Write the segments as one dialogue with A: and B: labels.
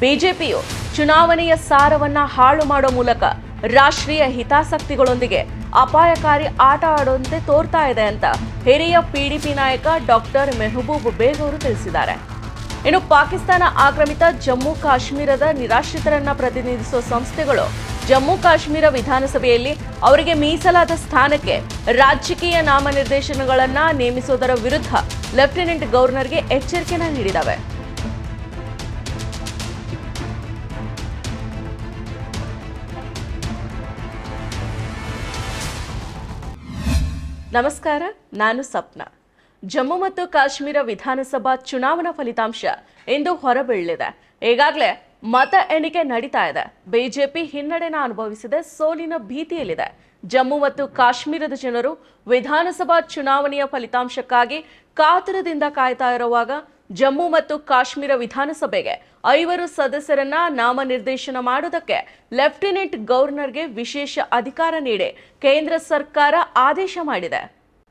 A: ಬಿಜೆಪಿಯು ಚುನಾವಣೆಯ ಸಾರವನ್ನ ಹಾಳು ಮಾಡೋ ಮೂಲಕ ರಾಷ್ಟ್ರೀಯ ಹಿತಾಸಕ್ತಿಗಳೊಂದಿಗೆ ಅಪಾಯಕಾರಿ ಆಟ ಆಡುವಂತೆ ತೋರ್ತಾ ಇದೆ ಅಂತ ಹಿರಿಯ ಪಿಡಿಪಿ ನಾಯಕ ಡಾಕ್ಟರ್ ಮೆಹಬೂಬ್ ಬೇಗ್ ತಿಳಿಸಿದ್ದಾರೆ. ಇನ್ನು ಪಾಕಿಸ್ತಾನ ಆಕ್ರಮಿತ ಜಮ್ಮು ಕಾಶ್ಮೀರದ ನಿರಾಶ್ರಿತರನ್ನ ಪ್ರತಿನಿಧಿಸುವ ಸಂಸ್ಥೆಗಳು ಜಮ್ಮು ಕಾಶ್ಮೀರ ವಿಧಾನಸಭೆಯಲ್ಲಿ ಅವರಿಗೆ ಮೀಸಲಾದ ಸ್ಥಾನಕ್ಕೆ ರಾಜಕೀಯ ನಾಮನಿರ್ದೇಶನಗಳನ್ನ ನೇಮಿಸುವುದರ ವಿರುದ್ಧ ಲೆಫ್ಟಿನೆಂಟ್ ಗವರ್ನರ್ಗೆ ಎಚ್ಚರಿಕೆನ ನೀಡಿದವೆ ನಮಸ್ಕಾರ, ನಾನು ಸಪ್ನ. ಜಮ್ಮು ಮತ್ತು ಕಾಶ್ಮೀರ ವಿಧಾನಸಭಾ ಚುನಾವಣಾ ಫಲಿತಾಂಶ ಇಂದು ಹೊರಬೀಳಲಿದೆ. ಈಗಾಗಲೇ ಮತ ಎಣಿಕೆ ನಡೀತಾ ಇದೆ. ಬಿಜೆಪಿ ಹಿನ್ನಡೆನ ಅನುಭವಿಸಿದೆ, ಸೋಲಿನ ಭೀತಿಯಲ್ಲಿದೆ. ಜಮ್ಮು ಮತ್ತು ಕಾಶ್ಮೀರದ ಜನರು ವಿಧಾನಸಭಾ ಚುನಾವಣೆಯ ಫಲಿತಾಂಶಕ್ಕಾಗಿ ಕಾತರದಿಂದ ಕಾಯ್ತಾ ಇರುವಾಗ ಜಮ್ಮು ಮತ್ತು ಕಾಶ್ಮೀರ ವಿಧಾನಸಭೆಗೆ ಐವರು ಸದಸ್ಯರನ್ನ ನಾಮನಿರ್ದೇಶನ ಮಾಡುವುದಕ್ಕೆ ಲೆಫ್ಟಿನೆಂಟ್ ಗವರ್ನರ್ಗೆ ವಿಶೇಷ ಅಧಿಕಾರ ನೀಡಿ ಕೇಂದ್ರ ಸರ್ಕಾರ ಆದೇಶ ಮಾಡಿದೆ.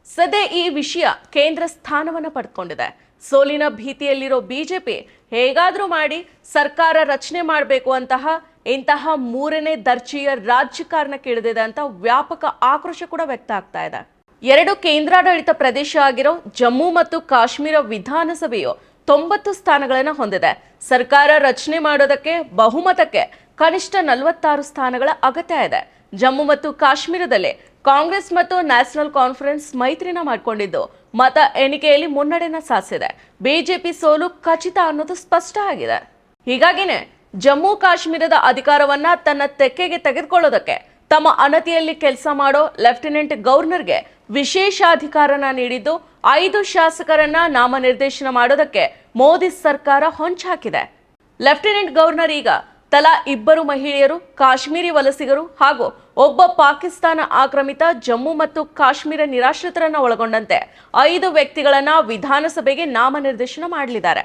A: ಸದ್ಯ ಈ ವಿಷಯ ಕೇಂದ್ರ ಸ್ಥಾನವನ್ನು ಪಡ್ಕೊಂಡಿದೆ. ಸೋಲಿನ ಭೀತಿಯಲ್ಲಿರೋ ಬಿಜೆಪಿ ಹೇಗಾದರೂ ಮಾಡಿ ಸರ್ಕಾರ ರಚನೆ ಮಾಡಬೇಕು ಅಂತಹ ಇಂತಹ ಮೂರನೇ ದರ್ಜೆಯ ರಾಜಕಾರಣಕ್ಕೆ ಇಳಿದಿದೆ ಅಂತ ವ್ಯಾಪಕ ಆಕ್ರೋಶ ಕೂಡ ವ್ಯಕ್ತ ಆಗ್ತಾ ಇದೆ. ಎರಡು ಕೇಂದ್ರಾಡಳಿತ ಪ್ರದೇಶ ಆಗಿರೋ ಜಮ್ಮು ಮತ್ತು ಕಾಶ್ಮೀರ ವಿಧಾನಸಭೆಯು ತೊಂಬತ್ತು ಸ್ಥಾನಗಳನ್ನು ಹೊಂದಿದೆ. ಸರ್ಕಾರ ರಚನೆ ಮಾಡೋದಕ್ಕೆ ಬಹುಮತಕ್ಕೆ ಕನಿಷ್ಠ ನಲವತ್ತಾರು ಸ್ಥಾನಗಳ ಅಗತ್ಯ ಇದೆ. ಜಮ್ಮು ಮತ್ತು ಕಾಶ್ಮೀರದಲ್ಲಿ ಕಾಂಗ್ರೆಸ್ ಮತ್ತು ನ್ಯಾಷನಲ್ ಕಾನ್ಫರೆನ್ಸ್ ಮೈತ್ರಿನ ಮಾಡಿಕೊಂಡಿದ್ದು. ಮತ ಎಣಿಕೆಯಲ್ಲಿ ಮುನ್ನಡೆನ ಸಾಧಿಸಿದೆ. ಬಿಜೆಪಿ ಸೋಲು ಖಚಿತ ಅನ್ನೋದು ಸ್ಪಷ್ಟ ಆಗಿದೆ. ಹೀಗಾಗಿನೇ ಜಮ್ಮು ಕಾಶ್ಮೀರದ ಅಧಿಕಾರವನ್ನ ತನ್ನ ತೆಕ್ಕೆಗೆ ತೆಗೆದುಕೊಳ್ಳೋದಕ್ಕೆ ತಮ್ಮ ಅನತಿಯಲ್ಲಿ ಕೆಲಸ ಮಾಡೋ ಲೆಫ್ಟಿನೆಂಟ್ ಗವರ್ನರ್ಗೆ ವಿಶೇಷ ಅಧಿಕಾರನ ನೀಡಿದ್ದು ಐದು ಶಾಸಕರನ್ನ ನಾಮನಿರ್ದೇಶನ ಮಾಡೋದಕ್ಕೆ ಮೋದಿ ಸರ್ಕಾರ ಹೊಂಚಾಕಿದೆ. ಲೆಫ್ಟಿನೆಂಟ್ ಗವರ್ನರ್ ಈಗ ತಲಾ ಇಬ್ಬರು ಮಹಿಳೆಯರು, ಕಾಶ್ಮೀರಿ ವಲಸಿಗರು ಹಾಗೂ ಒಬ್ಬ ಪಾಕಿಸ್ತಾನ ಆಕ್ರಮಿತ ಜಮ್ಮು ಮತ್ತು ಕಾಶ್ಮೀರ ನಿರಾಶ್ರಿತರನ್ನ ಒಳಗೊಂಡಂತೆ ಐದು ವ್ಯಕ್ತಿಗಳನ್ನ ವಿಧಾನಸಭೆಗೆ ನಾಮನಿರ್ದೇಶನ ಮಾಡಲಿದ್ದಾರೆ.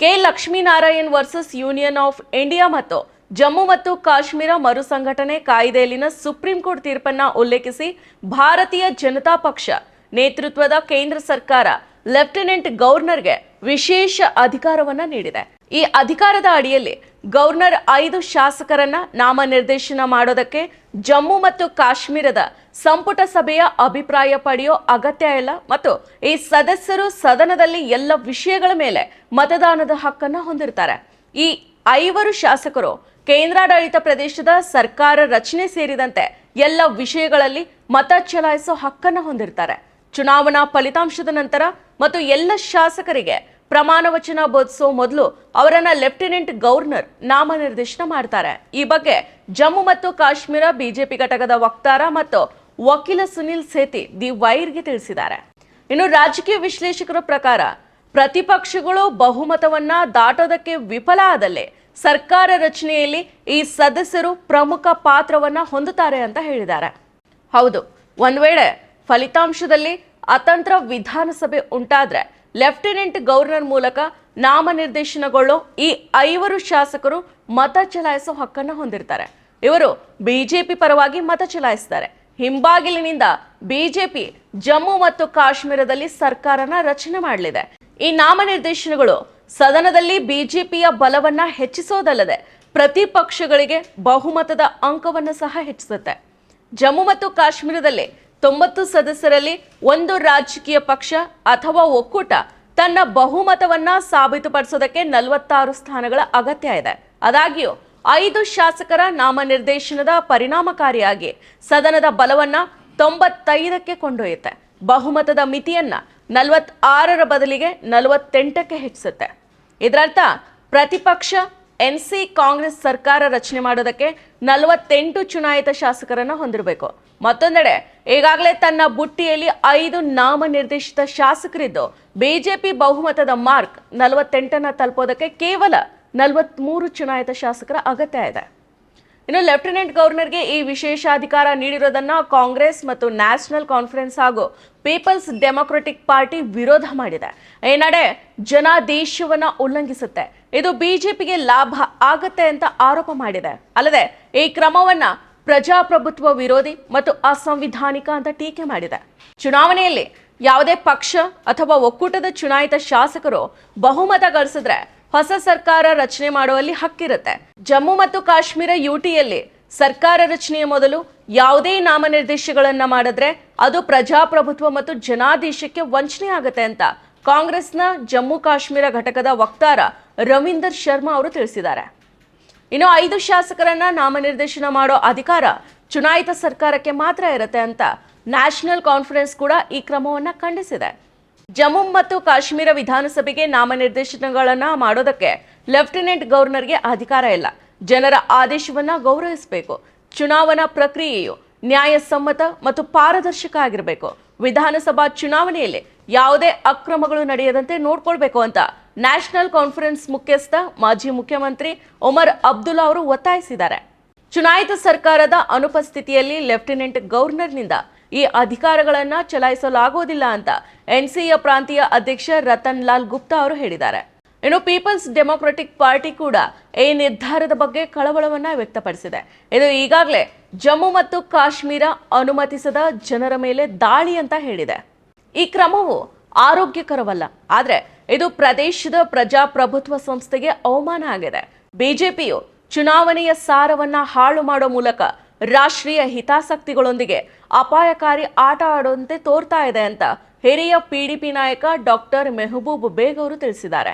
A: K Lakshminarayan versus Union of India ಮತ್ತು ಜಮ್ಮು ಮತ್ತು ಕಾಶ್ಮೀರ ಮರುಸಂಘಟನೆ ಕಾಯ್ದೆಯಲ್ಲಿನ ಸುಪ್ರೀಂ ಕೋರ್ಟ್ ತೀರ್ಪನ್ನ ಉಲ್ಲೇಖಿಸಿ ಭಾರತೀಯ ಜನತಾ ಪಕ್ಷ ನೇತೃತ್ವದ ಕೇಂದ್ರ ಸರ್ಕಾರ ಲೆಫ್ಟಿನೆಂಟ್ ಗವರ್ನರ್ಗೆ ವಿಶೇಷ ಅಧಿಕಾರವನ್ನ ನೀಡಿದೆ. ಈ ಅಧಿಕಾರದ ಅಡಿಯಲ್ಲಿ ಗವರ್ನರ್ ಐದು ಶಾಸಕರನ್ನ ನಾಮನಿರ್ದೇಶನ ಮಾಡೋದಕ್ಕೆ ಜಮ್ಮು ಮತ್ತು ಕಾಶ್ಮೀರದ ಸಂಪುಟ ಸಭೆಯ ಅಭಿಪ್ರಾಯ ಪಡೆಯೋ ಅಗತ್ಯ ಇಲ್ಲ ಮತ್ತು ಈ ಸದಸ್ಯರು ಸದನದಲ್ಲಿ ಎಲ್ಲ ವಿಷಯಗಳ ಮೇಲೆ ಮತದಾನದ ಹಕ್ಕನ್ನ ಹೊಂದಿರ್ತಾರೆ. ಈ ಐವರು ಶಾಸಕರು ಕೇಂದ್ರಾಡಳಿತ ಪ್ರದೇಶದ ಸರ್ಕಾರ ರಚನೆ ಸೇರಿದಂತೆ ಎಲ್ಲ ವಿಷಯಗಳಲ್ಲಿ ಮತ ಚಲಾಯಿಸೋ ಹಕ್ಕನ್ನು ಹೊಂದಿರ್ತಾರೆ. ಚುನಾವಣಾ ಫಲಿತಾಂಶದ ನಂತರ ಮತ್ತು ಎಲ್ಲ ಶಾಸಕರಿಗೆ ಪ್ರಮಾಣ ವಚನ ಬೋಧಿಸೋ ಮೊದಲು ಅವರನ್ನ ಲೆಫ್ಟಿನೆಂಟ್ ಗವರ್ನರ್ ನಾಮನಿರ್ದೇಶನ ಮಾಡ್ತಾರೆ. ಈ ಬಗ್ಗೆ ಜಮ್ಮು ಮತ್ತು ಕಾಶ್ಮೀರ ಬಿಜೆಪಿ ಘಟಕದ ವಕ್ತಾರ ಮತ್ತು ವಕೀಲ ಸುನಿಲ್ ಸೇತಿ ದಿ ವೈರ್ಗೆ ತಿಳಿಸಿದ್ದಾರೆ. ಇನ್ನು ರಾಜಕೀಯ ವಿಶ್ಲೇಷಕರ ಪ್ರಕಾರ ಪ್ರತಿಪಕ್ಷಗಳು ಬಹುಮತವನ್ನ ದಾಟೋದಕ್ಕೆ ವಿಫಲ ಆದಲ್ಲಿ ಸರ್ಕಾರ ರಚನೆಯಲ್ಲಿ ಈ ಸದಸ್ಯರು ಪ್ರಮುಖ ಪಾತ್ರವನ್ನ ಹೊಂದುತ್ತಾರೆ ಅಂತ ಹೇಳಿದ್ದಾರೆ. ಹೌದು, ಒಂದು ವೇಳೆ ಫಲಿತಾಂಶದಲ್ಲಿ ಅತಂತ್ರ ವಿಧಾನಸಭೆ ಉಂಟಾದ್ರೆ ಲೆಫ್ಟಿನೆಂಟ್ ಗವರ್ನರ್ ಮೂಲಕ ನಾಮನಿರ್ದೇಶನಗೊಳ್ಳೋ ಈ ಐವರು ಶಾಸಕರು ಮತ ಚಲಾಯಿಸೋ ಹಕ್ಕನ್ನು ಹೊಂದಿರ್ತಾರೆ. ಇವರು ಬಿಜೆಪಿ ಪರವಾಗಿ ಮತ ಚಲಾಯಿಸ್ತಾರೆ. ಹಿಂಬಾಗಿಲಿನಿಂದ ಬಿಜೆಪಿ ಜಮ್ಮು ಮತ್ತು ಕಾಶ್ಮೀರದಲ್ಲಿ ಸರ್ಕಾರನ ರಚನೆ ಮಾಡಲಿದೆ. ಈ ನಾಮನಿರ್ದೇಶನಗಳು ಸದನದಲ್ಲಿ ಬಿಜೆಪಿಯ ಬಲವನ್ನ ಹೆಚ್ಚಿಸೋದಲ್ಲದೆ ಪ್ರತಿಪಕ್ಷಗಳಿಗೆ ಬಹುಮತದ ಅಂಕವನ್ನು ಸಹ ಹೆಚ್ಚಿಸುತ್ತೆ. ಜಮ್ಮು ಮತ್ತು ಕಾಶ್ಮೀರದಲ್ಲಿ ತೊಂಬತ್ತು ಸದಸ್ಯರಲ್ಲಿ ಒಂದು ರಾಜಕೀಯ ಪಕ್ಷ ಅಥವಾ ಒಕ್ಕೂಟ ತನ್ನ ಬಹುಮತವನ್ನ ಸಾಬೀತುಪಡಿಸೋದಕ್ಕೆ ನಲವತ್ತಾರು ಸ್ಥಾನಗಳ ಅಗತ್ಯ ಇದೆ. ಆದಾಗ್ಯೂ, ಐದು ಶಾಸಕರ ನಾಮನಿರ್ದೇಶನದ ಪರಿಣಾಮಕಾರಿಯಾಗಿ ಸದನದ ಬಲವನ್ನ ತೊಂಬತ್ತೈದಕ್ಕೆ ಕೊಂಡೊಯ್ಯುತ್ತೆ. ಬಹುಮತದ ಮಿತಿಯನ್ನ ನಲವತ್ತಾರರ ಬದಲಿಗೆ ನಲವತ್ತೆಂಟಕ್ಕೆ ಹೆಚ್ಚಿಸುತ್ತೆ. ಇದರರ್ಥ, ಪ್ರತಿಪಕ್ಷ ಎನ್ ಸಿ ಕಾಂಗ್ರೆಸ್ ಸರ್ಕಾರ ರಚನೆ ಮಾಡೋದಕ್ಕೆ ನಲವತ್ತೆಂಟು ಚುನಾಯಿತ ಶಾಸಕರನ್ನು ಹೊಂದಿರಬೇಕು. ಮತ್ತೊಂದೆಡೆ, ಈಗಾಗಲೇ ತನ್ನ ಬುಟ್ಟಿಯಲ್ಲಿ ಐದು ನಾಮನಿರ್ದೇಶಿತ ಶಾಸಕರಿದ್ದು, ಬಿಜೆಪಿ ಬಹುಮತದ ಮಾರ್ಕ್ ನಲವತ್ತೆಂಟನ್ನು ತಲುಪೋದಕ್ಕೆ ಕೇವಲ ನಲವತ್ಮೂರು ಚುನಾಯಿತ ಶಾಸಕರ ಅಗತ್ಯ ಇದೆ. ಇನ್ನು ಲೆಫ್ಟಿನೆಂಟ್ ಗವರ್ನರ್ಗೆ ಈ ವಿಶೇಷ ಅಧಿಕಾರ ನೀಡಿರೋದನ್ನ ಕಾಂಗ್ರೆಸ್ ಮತ್ತು ನ್ಯಾಷನಲ್ ಕಾನ್ಫರೆನ್ಸ್ ಹಾಗೂ ಪೀಪಲ್ಸ್ ಡೆಮೊಕ್ರೆಟಿಕ್ ಪಾರ್ಟಿ ವಿರೋಧ ಮಾಡಿದೆ. ಈ ನಡೆ ಜನಾದೇಶವನ್ನ ಉಲ್ಲಂಘಿಸುತ್ತೆ. ಇದು ಬಿಜೆಪಿಗೆ ಲಾಭ ಆಗುತ್ತೆ ಅಂತ ಆರೋಪ ಮಾಡಿದೆ. ಅಲ್ಲದೆ ಈ ಕ್ರಮವನ್ನ ಪ್ರಜಾಪ್ರಭುತ್ವ ವಿರೋಧಿ ಮತ್ತು ಅಸಂವಿಧಾನಿಕ ಅಂತ ಟೀಕೆ ಮಾಡಿದೆ. ಚುನಾವಣೆಯಲ್ಲಿ ಯಾವುದೇ ಪಕ್ಷ ಅಥವಾ ಒಕ್ಕೂಟದ ಚುನಾಯಿತ ಶಾಸಕರು ಬಹುಮತ ಗಳಿಸಿದ್ರೆ ಹೊಸ ಸರ್ಕಾರ ರಚನೆ ಮಾಡುವಲ್ಲಿ ಹಕ್ಕಿರುತ್ತೆ. ಜಮ್ಮು ಮತ್ತು ಕಾಶ್ಮೀರ ಯುಟಿಯಲ್ಲಿ ಸರ್ಕಾರ ರಚನೆಯ ಮೊದಲು ಯಾವುದೇ ನಾಮನಿರ್ದೇಶಗಳನ್ನ ಮಾಡಿದ್ರೆ ಅದು ಪ್ರಜಾಪ್ರಭುತ್ವ ಮತ್ತು ಜನಾದೇಶಕ್ಕೆ ವಂಚನೆ ಆಗುತ್ತೆ ಅಂತ ಕಾಂಗ್ರೆಸ್ನ ಜಮ್ಮು ಕಾಶ್ಮೀರ ಘಟಕದ ವಕ್ತಾರ ರವೀಂದರ್ ಶರ್ಮಾ ಅವರು ತಿಳಿಸಿದ್ದಾರೆ. ಇನ್ನು ಐದು ಶಾಸಕರನ್ನ ನಾಮನಿರ್ದೇಶನ ಮಾಡೋ ಅಧಿಕಾರ ಚುನಾಯಿತ ಸರ್ಕಾರಕ್ಕೆ ಮಾತ್ರ ಇರುತ್ತೆ ಅಂತ ನ್ಯಾಷನಲ್ ಕಾನ್ಫರೆನ್ಸ್ ಕೂಡ ಈ ಕ್ರಮವನ್ನ ಖಂಡಿಸಿದೆ. ಜಮ್ಮು ಮತ್ತು ಕಾಶ್ಮೀರ ವಿಧಾನಸಭೆಗೆ ನಾಮನಿರ್ದೇಶನಗಳನ್ನ ಮಾಡೋದಕ್ಕೆ ಲೆಫ್ಟಿನೆಂಟ್ ಗವರ್ನರ್ಗೆ ಅಧಿಕಾರ ಇಲ್ಲ. ಜನರ ಆದೇಶವನ್ನ ಗೌರವಿಸಬೇಕು. ಚುನಾವಣಾ ಪ್ರಕ್ರಿಯೆಯು ನ್ಯಾಯಸಮ್ಮತ ಮತ್ತು ಪಾರದರ್ಶಕ ಆಗಿರಬೇಕು. ವಿಧಾನಸಭಾ ಚುನಾವಣೆಯಲ್ಲಿ ಯಾವುದೇ ಅಕ್ರಮಗಳು ನಡೆಯದಂತೆ ನೋಡ್ಕೊಳ್ಬೇಕು ಅಂತ ನ್ಯಾಷನಲ್ ಕಾನ್ಫರೆನ್ಸ್ ಮುಖ್ಯಸ್ಥ, ಮಾಜಿ ಮುಖ್ಯಮಂತ್ರಿ ಒಮರ್ ಅಬ್ದುಲ್ಲಾ ಅವರು ಒತ್ತಾಯಿಸಿದ್ದಾರೆ. ಚುನಾಯಿತ ಸರ್ಕಾರದ ಅನುಪಸ್ಥಿತಿಯಲ್ಲಿ ಲೆಫ್ಟಿನೆಂಟ್ ಗವರ್ನರ್ನಿಂದ ಈ ಅಧಿಕಾರಗಳನ್ನ ಚಲಾಯಿಸಲಾಗುವುದಿಲ್ಲ ಅಂತ ಎನ್ಸಿಎ ಪ್ರಾಂತೀಯ ಅಧ್ಯಕ್ಷ ರತನ್ ಲಾಲ್ ಗುಪ್ತಾ ಅವರು ಹೇಳಿದ್ದಾರೆ. ಇನ್ನು ಪೀಪಲ್ಸ್ ಡೆಮೊಕ್ರೆಟಿಕ್ ಪಾರ್ಟಿ ಕೂಡ ಈ ನಿರ್ಧಾರದ ಬಗ್ಗೆ ಕಳವಳವನ್ನ ವ್ಯಕ್ತಪಡಿಸಿದೆ. ಇದು ಈಗಾಗಲೇ ಜಮ್ಮು ಮತ್ತು ಕಾಶ್ಮೀರ ಅನುಮತಿಸದ ಜನರ ಮೇಲೆ ದಾಳಿ ಅಂತ ಹೇಳಿದೆ. ಈ ಕ್ರಮವು ಆರೋಗ್ಯಕರವಲ್ಲ, ಆದರೆ ಇದು ಪ್ರದೇಶದ ಪ್ರಜಾಪ್ರಭುತ್ವ ಸಂಸ್ಥೆಗೆ ಅವಮಾನ ಆಗಿದೆ. ಬಿಜೆಪಿಯು ಚುನಾವಣೆಯ ಸಾರವನ್ನ ಹಾಳು ಮಾಡೋ ಮೂಲಕ ರಾಷ್ಟ್ರೀಯ ಹಿತಾಸಕ್ತಿಗಳೊಂದಿಗೆ ಅಪಾಯಕಾರಿ ಆಟ ಆಡುವಂತೆ ತೋರ್ತಾ ಇದೆ ಅಂತ ಹಿರಿಯ ಪಿಡಿಪಿ ನಾಯಕ ಡಾಕ್ಟರ್ ಮೆಹಬೂಬ್ ಬೇಗ್ ಅವರು ತಿಳಿಸಿದ್ದಾರೆ.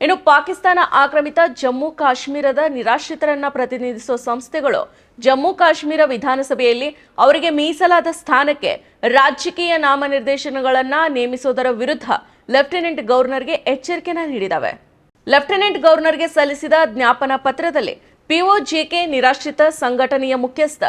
A: ಇನ್ನು ಪಾಕಿಸ್ತಾನ ಆಕ್ರಮಿತ ಜಮ್ಮು ಕಾಶ್ಮೀರದ ನಿರಾಶ್ರಿತರನ್ನ ಪ್ರತಿನಿಧಿಸುವ ಸಂಸ್ಥೆಗಳು ಜಮ್ಮು ಕಾಶ್ಮೀರ ವಿಧಾನಸಭೆಯಲ್ಲಿ ಅವರಿಗೆ ಮೀಸಲಾದ ಸ್ಥಾನಕ್ಕೆ ರಾಜಕೀಯ ನಾಮನಿರ್ದೇಶನಗಳನ್ನು ನೇಮಿಸುವುದರ ವಿರುದ್ಧ ಲೆಫ್ಟಿನೆಂಟ್ ಗವರ್ನರ್ಗೆ ಎಚ್ಚರಿಕೆನ ನೀಡಿದವೆ ಲೆಫ್ಟಿನೆಂಟ್ ಗವರ್ನರ್ಗೆ ಸಲ್ಲಿಸಿದ ಜ್ಞಾಪನ ಪತ್ರದಲ್ಲಿ ಪಿಒಜೆಕೆ ನಿರಾಶ್ರಿತ ಸಂಘಟನೆಯ ಮುಖ್ಯಸ್ಥ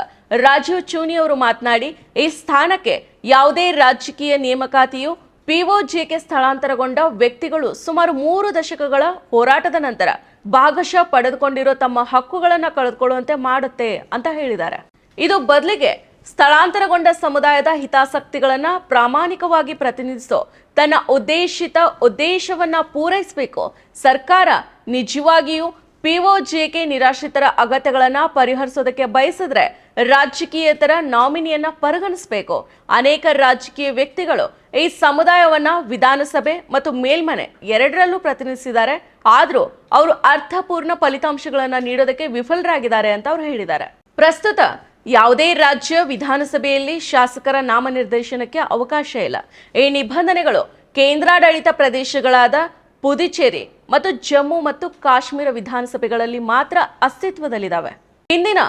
A: ರಾಜೀವ್ ಚೂನಿ ಅವರು ಮಾತನಾಡಿ, ಈ ಸ್ಥಾನಕ್ಕೆ ಯಾವುದೇ ರಾಜಕೀಯ ನೇಮಕಾತಿಯು ಪಿಒಜೆಕೆ ಸ್ಥಳಾಂತರಗೊಂಡ ವ್ಯಕ್ತಿಗಳು ಸುಮಾರು ಮೂರು ದಶಕಗಳ ಹೋರಾಟದ ನಂತರ ಭಾಗಶಃ ಪಡೆದುಕೊಂಡಿರೋ ತಮ್ಮ ಹಕ್ಕುಗಳನ್ನು ಕಳೆದುಕೊಳ್ಳುವಂತೆ ಮಾಡುತ್ತೆ ಅಂತ ಹೇಳಿದ್ದಾರೆ. ಇದು ಬದಲಿಗೆ ಸ್ಥಳಾಂತರಗೊಂಡ ಸಮುದಾಯದ ಹಿತಾಸಕ್ತಿಗಳನ್ನ ಪ್ರಾಮಾಣಿಕವಾಗಿ ಪ್ರತಿನಿಧಿಸೋ ತನ್ನ ಉದ್ದೇಶಿತ ಉದ್ದೇಶವನ್ನ ಪೂರೈಸಬೇಕು ಸರ್ಕಾರ ನಿಜವಾಗಿಯೂ ಪಿಒಜೆಗೆ ನಿರಾಶ್ರಿತರ ಅಗತ್ಯಗಳನ್ನ ಪರಿಹರಿಸೋದಕ್ಕೆ ಬಯಸಿದ್ರೆ ರಾಜಕೀಯೇತರ ನಾಮಿನಿಯನ್ನ ಪರಿಗಣಿಸಬೇಕು. ಅನೇಕ ರಾಜಕೀಯ ವ್ಯಕ್ತಿಗಳು ಈ ಸಮುದಾಯವನ್ನ ವಿಧಾನಸಭೆ ಮತ್ತು ಮೇಲ್ಮನೆ ಎರಡರಲ್ಲೂ ಪ್ರತಿನಿಧಿಸಿದ್ದಾರೆ. ಆದರೂ ಅವರು ಅರ್ಥಪೂರ್ಣ ಫಲಿತಾಂಶಗಳನ್ನ ನೀಡೋದಕ್ಕೆ ವಿಫಲರಾಗಿದ್ದಾರೆ ಅಂತ ಅವರು ಹೇಳಿದ್ದಾರೆ. ಪ್ರಸ್ತುತ ಯಾವುದೇ ರಾಜ್ಯ ವಿಧಾನಸಭೆಯಲ್ಲಿ ಶಾಸಕರ ನಾಮನಿರ್ದೇಶನಕ್ಕೆ ಅವಕಾಶ ಇಲ್ಲ. ಈ ನಿಬಂಧನೆಗಳು ಕೇಂದ್ರಾಡಳಿತ ಪ್ರದೇಶಗಳಾದ ಪುದುಚೇರಿ ಮತ್ತು ಜಮ್ಮು ಮತ್ತು ಕಾಶ್ಮೀರ ವಿಧಾನಸಭೆಗಳಲ್ಲಿ ಮಾತ್ರ ಅಸ್ತಿತ್ವದಲ್ಲಿದ್ದಾವೆ. ಇಂದಿನ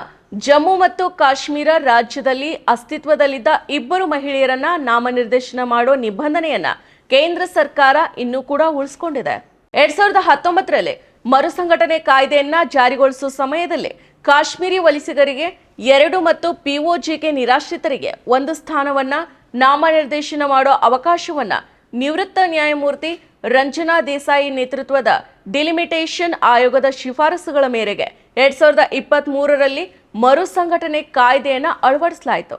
A: ಜಮ್ಮು ಮತ್ತು ಕಾಶ್ಮೀರ ರಾಜ್ಯದಲ್ಲಿ ಅಸ್ತಿತ್ವದಲ್ಲಿದ್ದ ಇಬ್ಬರು ಮಹಿಳೆಯರನ್ನ ನಾಮನಿರ್ದೇಶನ ಮಾಡೋ ನಿಬಂಧನೆಯನ್ನ ಕೇಂದ್ರ ಸರ್ಕಾರ ಇನ್ನೂ ಕೂಡ ಉಳಿಸಿಕೊಂಡಿದೆ. ಎರಡ್ ಸಾವಿರದ ಹತ್ತೊಂಬತ್ತರಲ್ಲಿ ಮರುಸಂಘಟನೆ ಕಾಯ್ದೆಯನ್ನ ಜಾರಿಗೊಳಿಸುವ ಸಮಯದಲ್ಲಿ ಕಾಶ್ಮೀರಿ ವಲಸಿಗರಿಗೆ ಎರಡು ಮತ್ತು ಪಿಒಜಿಗೆ ನಿರಾಶ್ರಿತರಿಗೆ ಒಂದು ಸ್ಥಾನವನ್ನ ನಾಮನಿರ್ದೇಶನ ಮಾಡೋ ಅವಕಾಶವನ್ನ ನಿವೃತ್ತ ನ್ಯಾಯಮೂರ್ತಿ ರಂಜನಾ ದೇಸಾಯಿ ನೇತೃತ್ವದ ಡಿಲಿಮಿಟೇಷನ್ ಆಯೋಗದ ಶಿಫಾರಸುಗಳ ಮೇರೆಗೆ ಎರಡ್ ಸಾವಿರದ ಇಪ್ಪತ್ತ್ ಮೂರರಲ್ಲಿ ಮರು ಸಂಘಟನೆ ಕಾಯ್ದೆಯನ್ನ ಅಳವಡಿಸಲಾಯಿತು.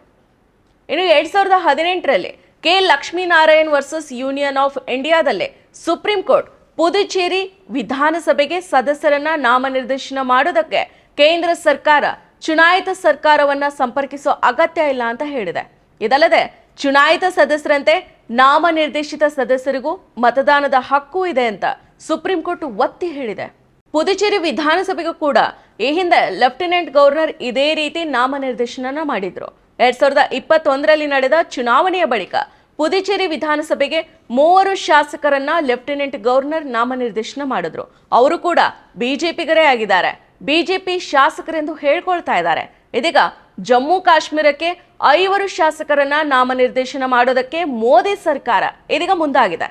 A: ಇನ್ನು ಎರಡ್ ಸಾವಿರದ ಹದಿನೆಂಟರಲ್ಲಿ K. Lakshminarayan versus Union of ಇಂಡಿಯಾದಲ್ಲೇ Supreme Court Puducherry ವಿಧಾನಸಭೆಗೆ ಸದಸ್ಯರನ್ನ ನಾಮನಿರ್ದೇಶನ ಮಾಡೋದಕ್ಕೆ ಕೇಂದ್ರ ಸರ್ಕಾರ ಚುನಾಯಿತ ಸರ್ಕಾರವನ್ನ ಸಂಪರ್ಕಿಸೋ ಅಗತ್ಯ ಇಲ್ಲ ಅಂತ ಹೇಳಿದೆ. ಇದಲ್ಲದೆ ಚುನಾಯಿತ ಸದಸ್ಯರಂತೆ ನಾಮನಿರ್ದೇಶಿತ ಸದಸ್ಯರಿಗೂ ಮತದಾನದ ಹಕ್ಕು ಇದೆ ಅಂತ ಸುಪ್ರೀಂ ಕೋರ್ಟ್ ಒತ್ತಿ ಹೇಳಿದೆ. ಪುದುಚೇರಿ ವಿಧಾನಸಭೆಗೂ ಕೂಡ ಈ ಹಿಂದೆ ಲೆಫ್ಟಿನೆಂಟ್ ಗವರ್ನರ್ ಇದೇ ರೀತಿ ನಾಮನಿರ್ದೇಶನ ಮಾಡಿದ್ರು. ಎರಡ್ ಸಾವಿರದ ಇಪ್ಪತ್ತೊಂದರಲ್ಲಿ ನಡೆದ ಚುನಾವಣೆಯ ಬಳಿಕ ಪುದುಚೇರಿ ವಿಧಾನಸಭೆಗೆ ಮೂವರು ಶಾಸಕರನ್ನ ಲೆಫ್ಟಿನೆಂಟ್ ಗವರ್ನರ್ ನಾಮನಿರ್ದೇಶನ ಮಾಡಿದ್ರು. ಅವರು ಕೂಡ ಬಿಜೆಪಿಗರೇ ಆಗಿದ್ದಾರೆ. ಬಿಜೆಪಿ ಶಾಸಕರೆಂದು ಹೇಳ್ಕೊಳ್ತಾ ಇದ್ದಾರೆ. ಇದೀಗ ಜಮ್ಮು ಕಾಶ್ಮೀರಕ್ಕೆ ಐವರು ಶಾಸಕರನ್ನ ನಾಮನಿರ್ದೇಶನ ಮಾಡೋದಕ್ಕೆ ಮೋದಿ ಸರ್ಕಾರ ಇದೀಗ ಮುಂದಾಗಿದೆ.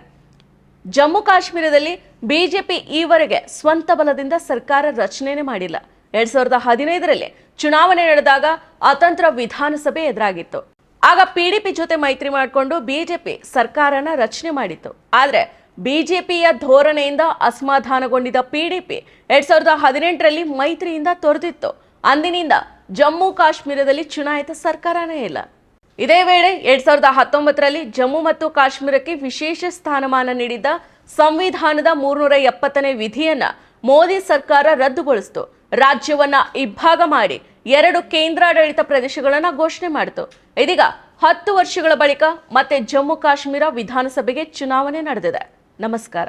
A: ಜಮ್ಮು ಕಾಶ್ಮೀರದಲ್ಲಿ ಬಿಜೆಪಿ ಈವರೆಗೆ ಸ್ವಂತ ಬಲದಿಂದ ಸರ್ಕಾರ ರಚನೆನೇ ಮಾಡಿಲ್ಲ. ಎರಡ್ ಸಾವಿರದ ಹದಿನೈದರಲ್ಲಿ ಚುನಾವಣೆ ನಡೆದಾಗ ಅತಂತ್ರ ವಿಧಾನಸಭೆ ಎದುರಾಗಿತ್ತು. ಆಗ ಪಿಡಿಪಿ ಜೊತೆ ಮೈತ್ರಿ ಮಾಡಿಕೊಂಡು ಬಿಜೆಪಿ ಸರ್ಕಾರನ ರಚನೆ ಮಾಡಿತ್ತು. ಆದ್ರೆ ಬಿಜೆಪಿಯ ಧೋರಣೆಯಿಂದ ಅಸಮಾಧಾನಗೊಂಡಿದ್ದ ಪಿಡಿಪಿ ಎರಡ್ ಸಾವಿರದ ಹದಿನೆಂಟರಲ್ಲಿ ಮೈತ್ರಿಯಿಂದ ತೊರೆದಿತ್ತು. ಅಂದಿನಿಂದ ಜಮ್ಮು ಕಾಶ್ಮೀರದಲ್ಲಿ ಚುನಾಯಿತ ಸರ್ಕಾರನೇ ಇಲ್ಲ. ಇದೇ ವೇಳೆ ಎರಡ್ ಸಾವಿರದ ಹತ್ತೊಂಬತ್ತರಲ್ಲಿ ಜಮ್ಮು ಮತ್ತು ಕಾಶ್ಮೀರಕ್ಕೆ ವಿಶೇಷ ಸ್ಥಾನಮಾನ ನೀಡಿದ್ದ ಸಂವಿಧಾನದ ಮೂರ್ನೂರ ಎಪ್ಪತ್ತನೇ ವಿಧಿಯನ್ನ ಮೋದಿ ಸರ್ಕಾರ ರದ್ದುಗೊಳಿಸಿತು. ರಾಜ್ಯವನ್ನ ಇಬ್ಬಾಗ ಮಾಡಿ ಎರಡು ಕೇಂದ್ರಾಡಳಿತ ಪ್ರದೇಶಗಳನ್ನ ಘೋಷಣೆ ಮಾಡಿತು. ಇದೀಗ ಹತ್ತು ವರ್ಷಗಳ ಬಳಿಕ ಮತ್ತೆ ಜಮ್ಮು ಕಾಶ್ಮೀರ ವಿಧಾನಸಭೆಗೆ ಚುನಾವಣೆ ನಡೆದಿದೆ. ನಮಸ್ಕಾರ.